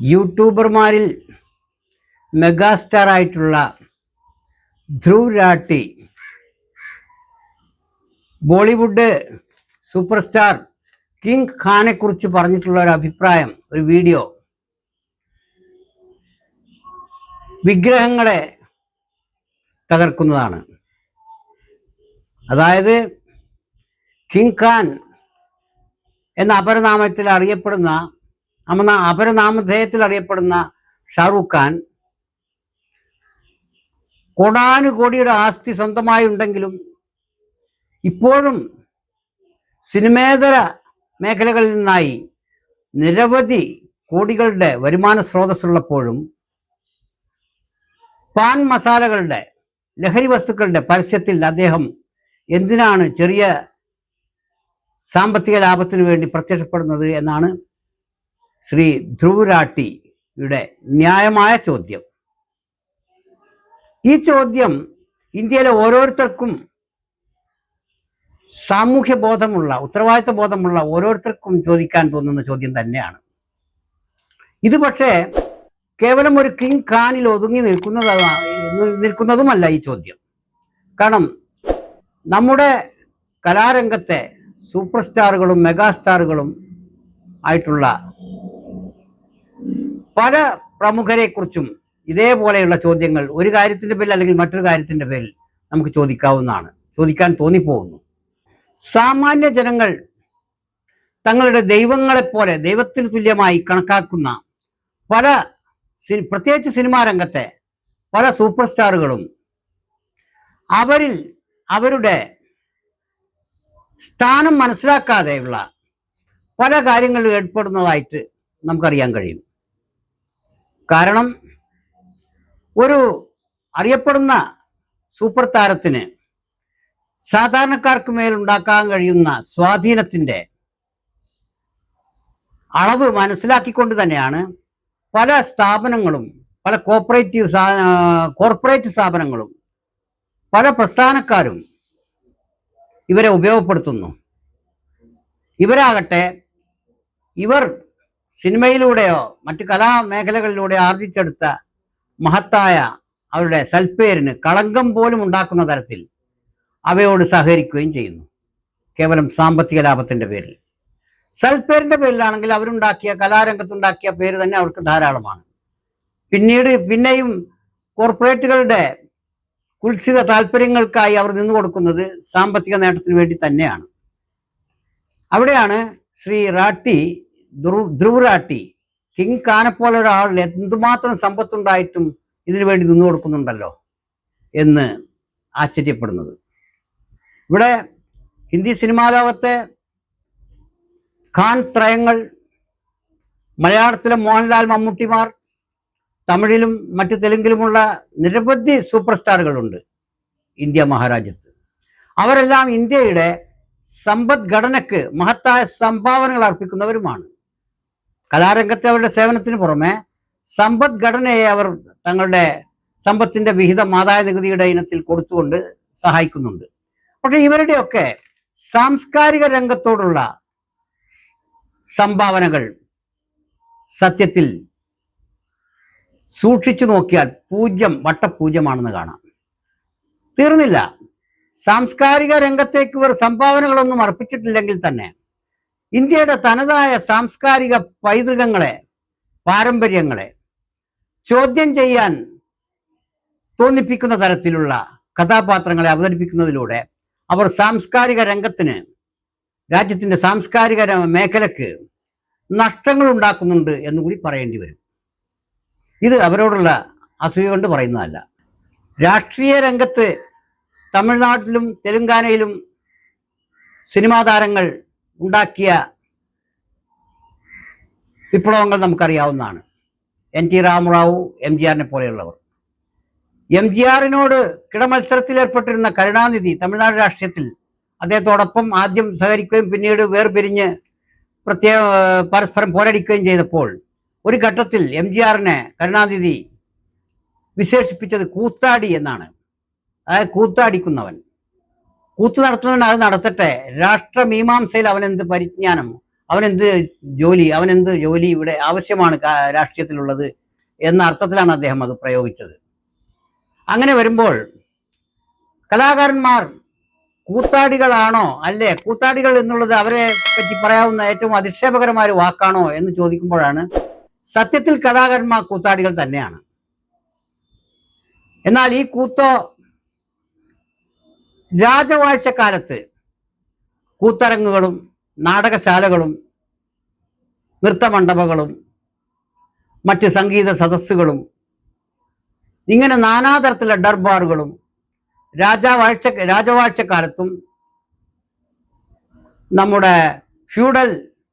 യൂട്യൂബർമാരിൽ megastar ആയിട്ടുള്ള Dhruv Rathee Bollywood super star king ഖാനെ കുറിച്ച് പറഞ്ഞിട്ടുള്ള ഒരു അഭിപ്രായം ഒരു വീഡിയോ. വിഗ്രഹങ്ങളെ തകർക്കുന്നതാണ്. അതായത് കിങ് ഖാൻ എന്ന അപരനാമത്തിൽ അറിയപ്പെടുന്ന അമന അപരനാമധേയത്തിൽ അറിയപ്പെടുന്ന ഷാറൂഖ് ഖാൻ കോടാനുകോടിയുടെ ആസ്തി സ്വന്തമായി ഉണ്ടെങ്കിലും ഇപ്പോഴും സിനിമേതര മേഖലകളിൽ നിന്നായി നിരവധി കോടികളുടെ വരുമാന സ്രോതസ്സുള്ളപ്പോഴും പാൻ മസാലകളുടെ ലഹരി വസ്തുക്കളുടെ പരസ്യത്തിൽ അദ്ദേഹം എന്തിനാണ് ചെറിയ സാമ്പത്തിക ലാഭത്തിന് വേണ്ടി പ്രത്യക്ഷപ്പെടുന്നത് എന്നാണ് ശ്രീ ധ്രുവരാട്ടിയുടെ ന്യായമായ ചോദ്യം. ഈ ചോദ്യം ഇന്ത്യയിലെ ഓരോരുത്തർക്കും സാമൂഹ്യ ബോധമുള്ള ഉത്തരവാദിത്വ ബോധമുള്ള ഓരോരുത്തർക്കും ചോദിക്കാൻ തോന്നുന്ന ചോദ്യം തന്നെയാണ്. ഇത് പക്ഷേ കേവലം ഒരു കിങ് ഖാനിൽ ഒതുങ്ങി നിൽക്കുന്നതാണ് നിൽക്കുന്നതുമല്ല ഈ ചോദ്യം. കാരണം നമ്മുടെ കലാരംഗത്തെ സൂപ്പർ സ്റ്റാറുകളും മെഗാസ്റ്റാറുകളും ആയിട്ടുള്ള പല പ്രമുഖരെക്കുറിച്ചും ഇതേപോലെയുള്ള ചോദ്യങ്ങൾ ഒരു കാര്യത്തിന്റെ പേരിൽ അല്ലെങ്കിൽ മറ്റൊരു കാര്യത്തിന്റെ പേരിൽ നമുക്ക് ചോദിക്കാവുന്നതാണ്. ചോദിക്കാൻ തോന്നിപ്പോകുന്നു. സാമാന്യ ജനങ്ങൾ തങ്ങളുടെ ദൈവങ്ങളെപ്പോലെ ദൈവത്തിന് തുല്യമായി കണക്കാക്കുന്ന പല പ്രത്യേകിച്ച് സിനിമാ രംഗത്തെ പല സൂപ്പർ സ്റ്റാറുകളും അവരിൽ അവരുടെ സ്ഥാനം മനസ്സിലാക്കാതെയുള്ള പല കാര്യങ്ങളിലും ഏർപ്പെടുന്നതായിട്ട് നമുക്കറിയാൻ കഴിയും. കാരണം ഒരു അറിയപ്പെടുന്ന സൂപ്പർ താരത്തിന് സാധാരണക്കാർക്ക് മേലുണ്ടാക്കാൻ കഴിയുന്ന സ്വാധീനത്തിന്റെ അളവ് മനസ്സിലാക്കിക്കൊണ്ട് തന്നെയാണ് പല സ്ഥാപനങ്ങളും പല കോപ്പറേറ്റീവ് കോർപ്പറേറ്റ് സ്ഥാപനങ്ങളും പല പ്രസ്ഥാനക്കാരും ഇവരെ ഉപയോഗപ്പെടുത്തുന്നു. ഇവരാകട്ടെ ഇവർ സിനിമയിലൂടെയോ മറ്റ് കലാമേഖലകളിലൂടെയോ ആർജിച്ചെടുത്ത മഹത്തായ അവരുടെ സൽപ്പേരിന് കളങ്കം പോലും ഉണ്ടാക്കുന്ന തരത്തിൽ അവയോട് സഹകരിക്കുകയും ചെയ്യുന്നു. കേവലം സാമ്പത്തിക ലാഭത്തിന്റെ പേരിൽ. സൽപ്പേരിന്റെ പേരിലാണെങ്കിൽ അവരുണ്ടാക്കിയ കലാരംഗത്തുണ്ടാക്കിയ പേര് തന്നെ അവർക്ക് ധാരാളമാണ്. പിന്നീട് പിന്നെയും കോർപ്പറേറ്റുകളുടെ കുൽസിത താല്പര്യങ്ങൾക്കായി അവർ നിന്നു കൊടുക്കുന്നത് സാമ്പത്തിക നേട്ടത്തിന് വേണ്ടി തന്നെയാണ്. അവിടെയാണ് ശ്രീ റാട്ടി ധ്രുവ് ധ്രുവ് റാട്ടി കിങ് ഖാനെ പോലെ ഒരാൾ എന്തുമാത്രം സമ്പത്തുണ്ടായിട്ടും ഇതിനു വേണ്ടി നിന്നു കൊടുക്കുന്നുണ്ടല്ലോ എന്ന് ആശ്ചര്യപ്പെടുന്നത്. ഇവിടെ ഹിന്ദി സിനിമാ ലോകത്തെ ഖാൻ ത്രയങ്ങൾ മലയാളത്തിലെ മോഹൻലാൽ മമ്മൂട്ടിമാർ തമിഴിലും മറ്റ് തെലുങ്കിലുമുള്ള നിരവധി സൂപ്പർ സ്റ്റാറുകളുണ്ട് ഇന്ത്യ മഹാരാജ്യത്ത്. അവരെല്ലാം ഇന്ത്യയുടെ സമ്പദ്ഘടനയ്ക്ക് മഹത്തായ സംഭാവനകൾ അർപ്പിക്കുന്നവരുമാണ്. കലാരംഗത്തെ അവരുടെ സേവനത്തിന് പുറമെ സമ്പദ്ഘടനയെ അവർ തങ്ങളുടെ സമ്പത്തിന്റെ വിഹിതം ആദായ നികുതിയുടെ ഇനത്തിൽ കൊടുത്തുകൊണ്ട് സഹായിക്കുന്നുണ്ട്. പക്ഷെ ഇവരുടെയൊക്കെ സാംസ്കാരിക രംഗത്തോടുള്ള സംഭാവനകൾ സത്യത്തിൽ സൂക്ഷിച്ചു നോക്കിയാൽ പൂജ്യം വട്ടപൂജ്യമാണെന്ന് കാണാം. തീർന്നില്ല. സാംസ്കാരിക രംഗത്തേക്ക് ഇവർ സംഭാവനകളൊന്നും അർപ്പിച്ചിട്ടില്ലെങ്കിൽ തന്നെ ഇന്ത്യയുടെ തനതായ സാംസ്കാരിക പൈതൃകങ്ങളെ പാരമ്പര്യങ്ങളെ ചോദ്യം ചെയ്യാൻ തോന്നിപ്പിക്കുന്ന തരത്തിലുള്ള കഥാപാത്രങ്ങളെ അവതരിപ്പിക്കുന്നതിലൂടെ അവർ സാംസ്കാരിക രംഗത്തിന് രാജ്യത്തിന്റെ സാംസ്കാരിക മേഖലക്ക് നഷ്ടങ്ങൾ ഉണ്ടാക്കുന്നുണ്ട് എന്നുകൂടി പറയേണ്ടി വരും. ഇത് അവരോടുള്ള അസൂയ കൊണ്ട് പറയുന്നതല്ല. രാഷ്ട്രീയ രംഗത്ത് തമിഴ്നാട്ടിലും തെലുങ്കാനയിലും സിനിമാ താരങ്ങൾ ഉണ്ടാക്കിയ വിപ്ലവങ്ങൾ നമുക്കറിയാവുന്നതാണ്. N T Ramarao M G ആറിനെ പോലെയുള്ളവർ. എം ജി ആറിനോട് കിടമത്സരത്തിൽ ഏർപ്പെട്ടിരുന്ന കരുണാനിധി തമിഴ്നാട് രാഷ്ട്രീയത്തിൽ അദ്ദേഹത്തോടൊപ്പം ആദ്യം സഹകരിക്കുകയും പിന്നീട് വേർപിരിഞ്ഞ് പ്രത്യേക പരസ്പരം പോരടിക്കുകയും ചെയ്തപ്പോൾ ഒരു ഘട്ടത്തിൽ എം ജി ആറിനെ കരുണാനിധി വിശേഷിപ്പിച്ചത് കൂത്താടി എന്നാണ്. അതായത് കൂത്താടിക്കുന്നവൻ. കൂത്ത് നടത്തുന്നുണ്ട് അത് നടത്തട്ടെ. അവൻ എന്ത് പരിജ്ഞാനം? അവനെന്ത് ജോലി? അവനെന്ത് ജോലി ഇവിടെ ആവശ്യമാണ് രാഷ്ട്രീയത്തിലുള്ളത് എന്ന അർത്ഥത്തിലാണ് അദ്ദേഹം അത് പ്രയോഗിച്ചത്. അങ്ങനെ വരുമ്പോൾ കലാകാരന്മാർ കൂത്താടികളാണോ? അല്ലേ? കൂത്താടികൾ എന്നുള്ളത് അവരെ പറ്റി പറയാവുന്ന ഏറ്റവും അധിക്ഷേപകരമായ വാക്കാണോ എന്ന് ചോദിക്കുമ്പോഴാണ് സത്യത്തിൽ കലാകാരന്മാർ കൂത്താടികൾ തന്നെയാണ്. എന്നാൽ ഈ കൂത്തോ രാജവാഴ്ചക്കാലത്ത് കൂത്തരങ്ങുകളും നാടകശാലകളും നൃത്തമണ്ഡപങ്ങളും മറ്റ് സംഗീത സദസ്സുകളും ഇങ്ങനെ നാനാതരത്തിലുള്ള ഡർബാറുകളും രാജവാഴ്ച രാജവാഴ്ചക്കാലത്തും നമ്മുടെ ഫ്യൂഡൽ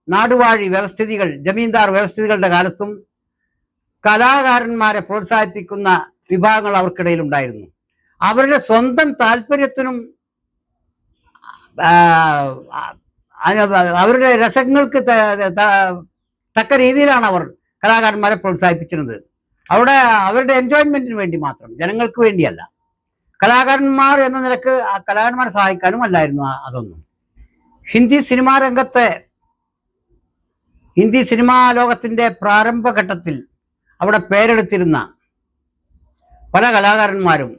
നാടുവാഴി വ്യവസ്ഥിതികൾ ജമീന്ദാർ വ്യവസ്ഥിതികളുടെ കാലത്തും കലാകാരന്മാരെ പ്രോത്സാഹിപ്പിക്കുന്ന വിഭാഗങ്ങൾ അവർക്കിടയിൽ ഉണ്ടായിരുന്നു അവരുടെ സ്വന്തം താല്പര്യത്തിനും അവരുടെ രസങ്ങൾക്ക് തക്ക രീതിയിലാണ് അവർ കലാകാരന്മാരെ പ്രോത്സാഹിപ്പിച്ചിരുന്നത്. അവിടെ അവരുടെ എൻജോയ്മെന്റിന് വേണ്ടി മാത്രം ജനങ്ങൾക്ക് വേണ്ടിയല്ല. കലാകാരന്മാർ എന്ന നിലയ്ക്ക് ആ കലാകാരന്മാരെ സഹായിക്കാനും അല്ലായിരുന്നു അതൊന്നും. ഹിന്ദി സിനിമാ രംഗത്തെ ഹിന്ദി സിനിമാ ലോകത്തിന്റെ പ്രാരംഭഘട്ടത്തിൽ അവിടെ പേരെടുത്തിരുന്ന പല കലാകാരന്മാരും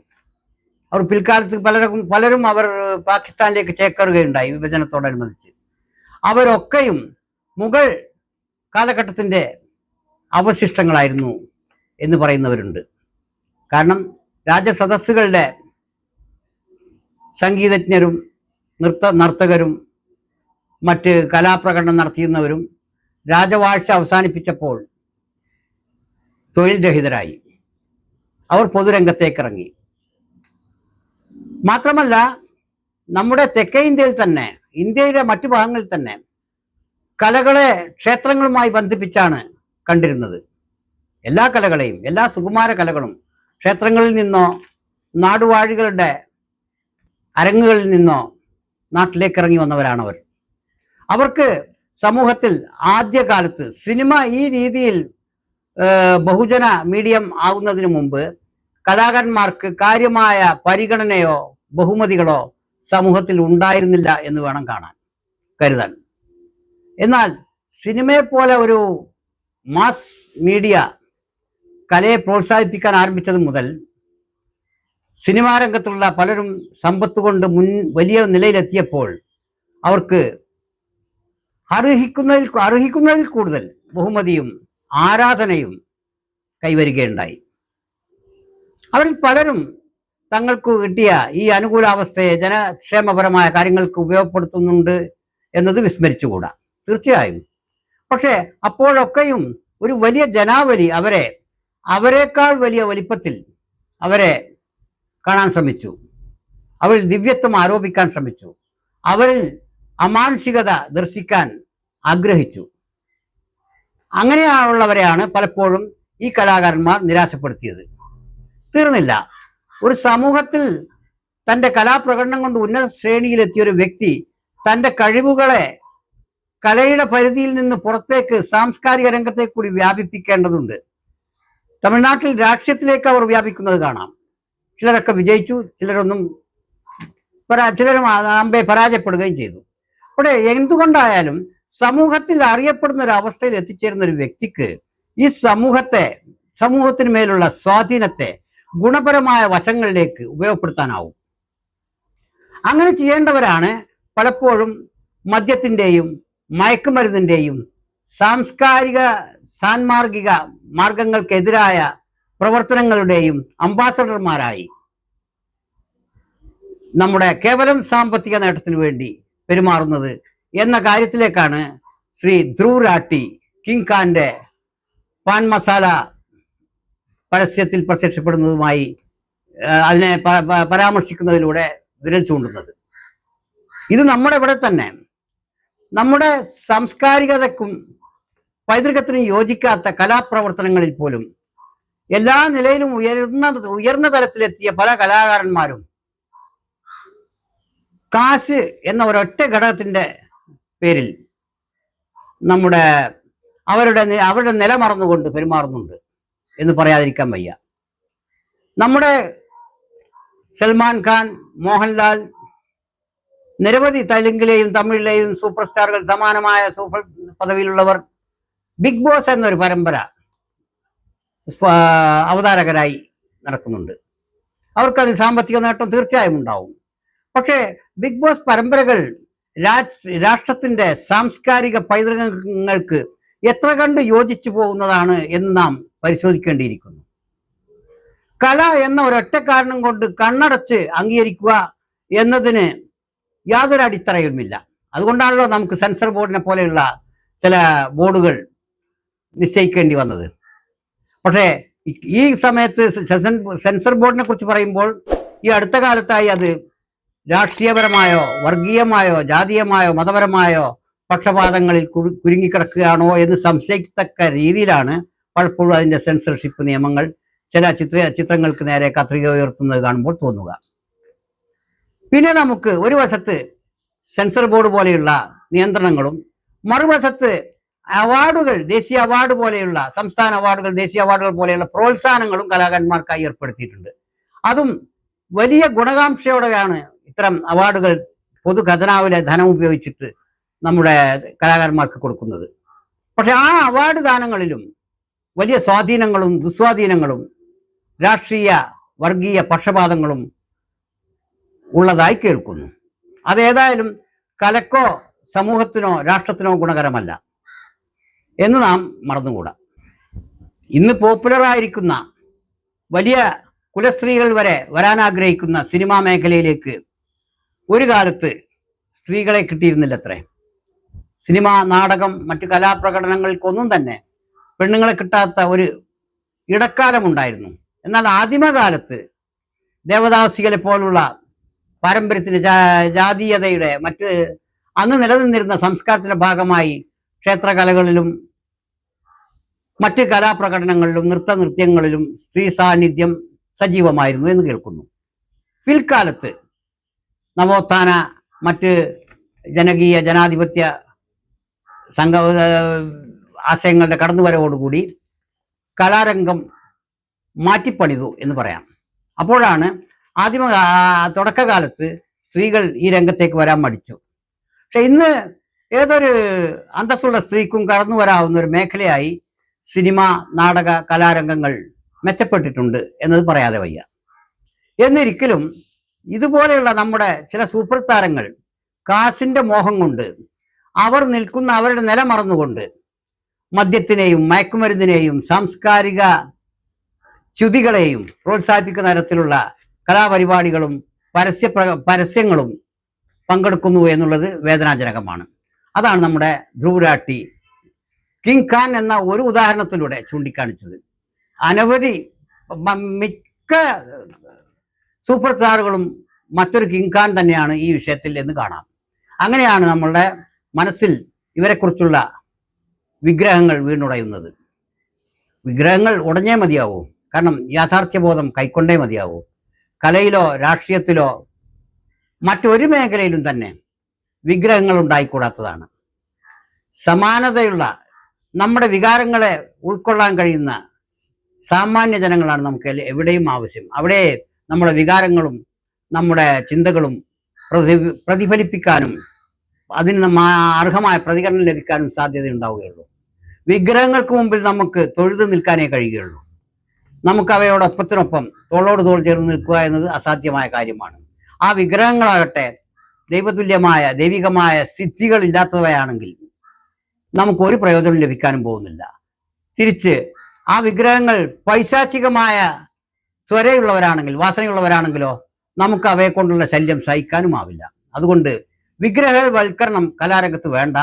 അവർ പിൽക്കാലത്ത് പലരും പലരും അവർ പാകിസ്ഥാനിലേക്ക് ചേക്കേറുകയുണ്ടായി വിഭജനത്തോടനുബന്ധിച്ച്. അവരൊക്കെയും മുഗൾ കാലഘട്ടത്തിന്റെ അവശിഷ്ടങ്ങളായിരുന്നു എന്ന് പറയുന്നവരുണ്ട്. കാരണം രാജസദസ്സുകളുടെ സംഗീതജ്ഞരും നൃത്ത നർത്തകരും മറ്റ് കലാപ്രകടനം നടത്തിയിരുന്നവരും രാജവാഴ്ച അവസാനിപ്പിച്ചപ്പോൾ തൊഴിൽ രഹിതരായി. അവർ പൊതുരംഗത്തേക്കിറങ്ങി. മാത്രമല്ല നമ്മുടെ തെക്കേ ഇന്ത്യയിൽ തന്നെ ഇന്ത്യയിലെ മറ്റു ഭാഗങ്ങളിൽ തന്നെ കലകളെ ക്ഷേത്രങ്ങളുമായി ബന്ധിപ്പിച്ചാണ് കണ്ടിരുന്നത്. എല്ലാ കലകളെയും എല്ലാ സുകുമാര കലകളും ക്ഷേത്രങ്ങളിൽ നിന്നോ നാടുവാഴികളുടെ അരങ്ങുകളിൽ നിന്നോ നാട്ടിലേക്ക് ഇറങ്ങി വന്നവരാണവർ അവർക്ക് സമൂഹത്തിൽ ആദ്യകാലത്ത് സിനിമ ഈ രീതിയിൽ ബഹുജന മീഡിയം ആകുന്നതിന് മുമ്പ് കലാകാരന്മാർക്ക് കാര്യമായ പരിഗണനയോ ബഹുമതികളോ സമൂഹത്തിൽ ഉണ്ടായിരുന്നില്ല എന്ന് വേണം കാണാൻ. കരുതാൻ എന്നാൽ സിനിമയെ പോലെ ഒരു മാസ് മീഡിയ കലയെ പ്രോത്സാഹിപ്പിക്കാൻ ആരംഭിച്ചത് മുതൽ സിനിമാ രംഗത്തുള്ള പലരും സമ്പത്ത് കൊണ്ട് മുൻ വലിയ നിലയിലെത്തിയപ്പോൾ അവർക്ക് അർഹിക്കുന്നതിൽ അർഹിക്കുന്നതിൽ കൂടുതൽ ബഹുമതിയും ആരാധനയും കൈവരികയുണ്ടായി. അവരിൽ പലരും തങ്ങൾക്ക് കിട്ടിയ ഈ അനുകൂലാവസ്ഥയെ ജനക്ഷേമപരമായ കാര്യങ്ങൾക്ക് ഉപയോഗപ്പെടുത്തുന്നുണ്ട് എന്നത് വിസ്മരിച്ചുകൂടാ. തീർച്ചയായും. പക്ഷേ അപ്പോഴൊക്കെയും ഒരു വലിയ ജനാവലി അവരെ അവരെക്കാൾ വലിയ വലിപ്പത്തിൽ അവരെ കാണാൻ ശ്രമിച്ചു. അവരിൽ ദിവ്യത്വം ആരോപിക്കാൻ ശ്രമിച്ചു. അവരിൽ അമാനുഷികത ദർശിക്കാൻ ആഗ്രഹിച്ചു. അങ്ങനെയുള്ളവരെയാണ് പലപ്പോഴും ഈ കലാകാരന്മാർ നിരാശപ്പെടുത്തിയത്. തീർന്നില്ല. ഒരു സമൂഹത്തിൽ തന്റെ കലാപ്രകടനം കൊണ്ട് ഉന്നത ശ്രേണിയിലെത്തിയ ഒരു വ്യക്തി തന്റെ കഴിവുകളെ കലയുടെ പരിധിയിൽ നിന്ന് പുറത്തേക്ക് സാംസ്കാരിക രംഗത്തേക്ക് കൂടി വ്യാപിപ്പിക്കേണ്ടതുണ്ട്. തമിഴ്നാട്ടിൽ രാഷ്ട്രീയത്തിലേക്ക് അവർ വ്യാപിക്കുന്നത് കാണാം. ചിലരൊക്കെ വിജയിച്ചു ചിലരൊന്നും പരാ ചിലരും അമ്പെ പരാജയപ്പെടുകയും ചെയ്തു. അവിടെ എന്തുകൊണ്ടായാലും സമൂഹത്തിൽ അറിയപ്പെടുന്ന ഒരു അവസ്ഥയിൽ എത്തിച്ചേരുന്ന ഒരു വ്യക്തിക്ക് ഈ സമൂഹത്തെ സമൂഹത്തിന് മേലുള്ള സ്വാധീനത്തെ ഗുണപരമായ വശങ്ങളിലേക്ക് ഉപയോഗപ്പെടുത്താനാവും. അങ്ങനെ ചെയ്യേണ്ടവരാണ് പലപ്പോഴും മദ്യത്തിന്റെയും മയക്കുമരുന്നിന്റെയും സാംസ്കാരിക സാൻമാർഗിക മാർഗങ്ങൾക്കെതിരായ പ്രവർത്തനങ്ങളുടെയും അംബാസഡർമാരായി. നമ്മുടെ കേവലം സാമ്പത്തിക നേട്ടത്തിന് വേണ്ടി പെരുമാറുന്നത് എന്ന കാര്യത്തിലേക്കാണ് ശ്രീ ധ്രുവ് രാട്ടി കിങ് ഖാന്റെ പാൻ മസാല പരസ്യത്തിൽ പ്രത്യക്ഷപ്പെടുന്നതുമായി അതിനെ പരാമർശിക്കുന്നതിലൂടെ വിരൽ ചൂണ്ടുന്നത്. ഇത് നമ്മുടെ ഇവിടെ തന്നെ നമ്മുടെ സാംസ്കാരികതക്കും പൈതൃകത്തിനും യോജിക്കാത്ത കലാപ്രവർത്തനങ്ങളിൽ പോലും എല്ലാ നിലയിലും ഉയർന്ന ഉയർന്ന തലത്തിലെത്തിയ പല കലാകാരന്മാരും കാശ് എന്ന ഒരൊറ്റ ഘടകത്തിന്റെ പേരിൽ നമ്മുടെ അവരുടെ അവരുടെ നില മറന്നുകൊണ്ട് പെരുമാറുന്നുണ്ട്. എന്ന് പറയാതിരിക്കാൻ വയ്യ. നമ്മുടെ സൽമാൻ ഖാൻ മോഹൻലാൽ നിരവധി തെലുങ്കിലെയും തമിഴിലെയും സൂപ്പർ സ്റ്റാറുകൾ സമാനമായ സൂപ്പർ പദവിയിലുള്ളവർ ബിഗ് ബോസ് എന്നൊരു പരമ്പര അവതാരകരായി നടക്കുന്നുണ്ട്. അവർക്കതിൽ സാമ്പത്തിക നേട്ടം തീർച്ചയായും ഉണ്ടാവും. പക്ഷേ ബിഗ് ബോസ് പരമ്പരകൾ രാഷ്ട്രത്തിന്റെ സാംസ്കാരിക പൈതൃകങ്ങൾക്ക് എത്ര കണ്ട് യോജിച്ചു പോകുന്നതാണ് എന്ന് നാം പരിശോധിക്കേണ്ടിയിരിക്കുന്നു. കല എന്ന ഒരൊറ്റ കാരണം കൊണ്ട് കണ്ണടച്ച് അംഗീകരിക്കുക എന്നതിന് യാതൊരു അടിത്തറയുമില്ല. അതുകൊണ്ടാണല്ലോ നമുക്ക് സെൻസർ ബോർഡിനെ പോലെയുള്ള ചില ബോർഡുകൾ നിശ്ചയിക്കേണ്ടി വന്നത്. പക്ഷേ ഈ- സമയത്ത് സെൻസർ ബോർഡിനെ കുറിച്ച് പറയുമ്പോൾ ഈ അടുത്ത കാലത്തായി അത് രാഷ്ട്രീയപരമായോ വർഗീയമായോ ജാതീയമായോ മതപരമായോ പക്ഷപാതങ്ങളിൽ കുരു- കുരുങ്ങിക്കിടക്കുകയാണോ എന്ന് സംശയിക്കത്തക്ക രീതിയിലാണ് പലപ്പോഴും അതിന്റെ സെൻസർഷിപ്പ് നിയമങ്ങൾ ചില ചിത്ര ചിത്രങ്ങൾക്ക് നേരെ കത്രിക ഉയർത്തുന്നത് കാണുമ്പോൾ തോന്നുക. പിന്നെ നമുക്ക് ഒരു വശത്ത് സെൻസർ ബോർഡ് പോലെയുള്ള നിയന്ത്രണങ്ങളും മറുവശത്ത് അവാർഡുകൾ ദേശീയ അവാർഡ് പോലെയുള്ള സംസ്ഥാന അവാർഡുകൾ ദേശീയ അവാർഡുകൾ പോലെയുള്ള പ്രോത്സാഹനങ്ങളും കലാകാരന്മാർക്കായി ഏർപ്പെടുത്തിയിട്ടുണ്ട്. അതും വലിയ ഗുണകാംക്ഷയോടെയാണ് ഇത്തരം അവാർഡുകൾ പൊതു ഖജനാവിലെ ധനം ഉപയോഗിച്ചിട്ട് നമ്മുടെ കലാകാരന്മാർക്ക് കൊടുക്കുന്നത്. പക്ഷെ ആ അവാർഡ് ദാനങ്ങളിലും വലിയ സ്വാധീനങ്ങളും ദുസ്വാധീനങ്ങളും രാഷ്ട്രീയ വർഗീയ പക്ഷപാതങ്ങളും ഉള്ളതായി കേൾക്കുന്നു. അതേതായാലും കലക്കോ സമൂഹത്തിനോ രാഷ്ട്രത്തിനോ ഗുണകരമല്ല എന്ന് നാം മറന്നുകൂടാ. ഇന്ന് പോപ്പുലറായിരിക്കുന്ന വലിയ കുലസ്ത്രീകൾ വരെ വരാൻ ആഗ്രഹിക്കുന്ന സിനിമാ മേഖലയിലേക്ക് ഒരു കാലത്ത് സ്ത്രീകളെ കിട്ടിയിരുന്നില്ലത്രേ. സിനിമ നാടകം മറ്റു കലാപ്രകടനങ്ങൾക്കൊന്നും തന്നെ പെണ്ണുങ്ങളെ കിട്ടാത്ത ഒരു ഇടക്കാലമുണ്ടായിരുന്നു എന്നാൽ ആദിമകാലത്ത് ദേവദാസികളെ പോലുള്ള പാരമ്പര്യത്തിന് ജാതീയതയുടെ മറ്റ് അന്ന് നിലനിന്നിരുന്ന സംസ്കാരത്തിന്റെ ഭാഗമായി ക്ഷേത്രകലകളിലും മറ്റ് കലാപ്രകടനങ്ങളിലും നൃത്ത നൃത്യങ്ങളിലും സ്ത്രീ സാന്നിധ്യം സജീവമായിരുന്നു എന്ന് കേൾക്കുന്നു. പിൽക്കാലത്ത് നവോത്ഥാന മറ്റ് ജനകീയ ജനാധിപത്യ സംഘ ആശയങ്ങളുടെ കടന്നുവരവോടുകൂടി കലാരംഗം മാറ്റിപ്പണിതു എന്ന് പറയാം. അപ്പോഴാണ് ആദിമ കാ- തുടക്കകാലത്ത് സ്ത്രീകൾ ഈ രംഗത്തേക്ക് വരാൻ മടിച്ചു. പക്ഷെ ഇന്ന് ഏതൊരു അന്തസ്സുള്ള സ്ത്രീക്കും കടന്നു വരാവുന്ന ഒരു മേഖലയായി സിനിമ നാടക കലാരംഗങ്ങൾ മെച്ചപ്പെട്ടിട്ടുണ്ട് എന്നത് പറയാതെ വയ്യ. എന്നിരിക്കലും ഇതുപോലെയുള്ള നമ്മുടെ ചില സൂപ്പർ താരങ്ങൾ കാശിന്റെ മോഹം കൊണ്ട് അവർ നിൽക്കുന്ന അവരുടെ നില മറന്നുകൊണ്ട് മദ്യത്തിനെയും മയക്കുമരുന്നിനെയും സാംസ്കാരിക ച്യുതികളെയും പ്രോത്സാഹിപ്പിക്കുന്ന തരത്തിലുള്ള കലാപരിപാടികളും പരസ്യ പരസ്യങ്ങളും പങ്കെടുക്കുന്നു എന്നുള്ളത് വേദനാജനകമാണ്. അതാണ് നമ്മുടെ ധ്രുവരാട്ടി കിങ് ഖാൻ എന്ന ഒരു ഉദാഹരണത്തിലൂടെ ചൂണ്ടിക്കാണിച്ചത്. അനവധി മിക്ക സൂപ്പർ സ്റ്റാറുകളും മറ്റൊരു കിങ് ഖാൻ തന്നെയാണ് ഈ വിഷയത്തിൽ എന്ന് കാണാം. അങ്ങനെയാണ് നമ്മളുടെ മനസ്സിൽ ഇവരെക്കുറിച്ചുള്ള വിഗ്രഹങ്ങൾ വീണുടയുന്നത്. വിഗ്രഹങ്ങൾ ഉടഞ്ഞേ മതിയാവൂ. കാരണം യാഥാർത്ഥ്യബോധം കൈക്കൊണ്ടേ മതിയാവൂ. കലയിലോ രാഷ്ട്രീയത്തിലോ മറ്റൊരു മേഖലയിലും തന്നെ വിഗ്രഹങ്ങൾ ഉണ്ടായിക്കൂടാത്തതാണ്. സമാനതയുള്ള നമ്മുടെ വികാരങ്ങളെ ഉൾക്കൊള്ളാൻ കഴിയുന്ന സാമാന്യ ജനങ്ങളാണ് നമുക്ക് എവിടെയും ആവശ്യം. അവിടെ നമ്മുടെ വികാരങ്ങളും നമ്മുടെ ചിന്തകളും പ്രതി പ്രതിഫലിപ്പിക്കാനും അതിന് അർഹമായ പ്രതികരണം ലഭിക്കാനും സാധ്യതയുണ്ടാവുകയുള്ളൂ. വിഗ്രഹങ്ങൾക്ക് മുമ്പിൽ നമുക്ക് തൊഴുതു നിൽക്കാനേ കഴിയുകയുള്ളൂ. നമുക്ക് അവയോടൊപ്പത്തിനൊപ്പം തോളോട് തോൾ ചേർന്ന് നിൽക്കുക എന്നത് അസാധ്യമായ കാര്യമാണ്. ആ വിഗ്രഹങ്ങളാകട്ടെ ദൈവതുല്യമായ ദൈവികമായ സിദ്ധികൾ ഇല്ലാത്തവയാണെങ്കിൽ നമുക്ക് ഒരു പ്രയോജനം ലഭിക്കാനും പോകുന്നില്ല. തിരിച്ച് ആ വിഗ്രഹങ്ങൾ പൈശാചികമായ ത്വരയുള്ളവരാണെങ്കിൽ വാസനയുള്ളവരാണെങ്കിലോ നമുക്ക് അവയെ കൊണ്ടുള്ള ശല്യം സഹിക്കാനുമാവില്ല. അതുകൊണ്ട് വിഗ്രഹവൽക്കരണം കലാരംഗത്ത് വേണ്ട.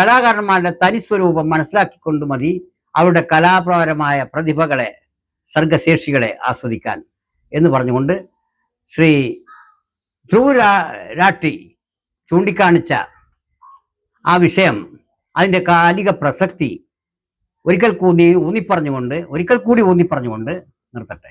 കലാകാരന്മാരുടെ തനിസ്വരൂപം മനസ്സിലാക്കിക്കൊണ്ട് മതി അവരുടെ കലാപരമായ പ്രതിഭകളെ സർഗശേഷികളെ ആസ്വദിക്കാൻ എന്ന് പറഞ്ഞുകൊണ്ട് ശ്രീ ധ്രുവ് രാട്ടി ചൂണ്ടിക്കാണിച്ച ആ വിഷയം അതിന്റെ കാലിക പ്രസക്തി ഒരിക്കൽ കൂടി ഊന്നിപ്പറഞ്ഞുകൊണ്ട് ഒരിക്കൽ കൂടി ഊന്നിപ്പറഞ്ഞുകൊണ്ട് നിർത്തട്ടെ.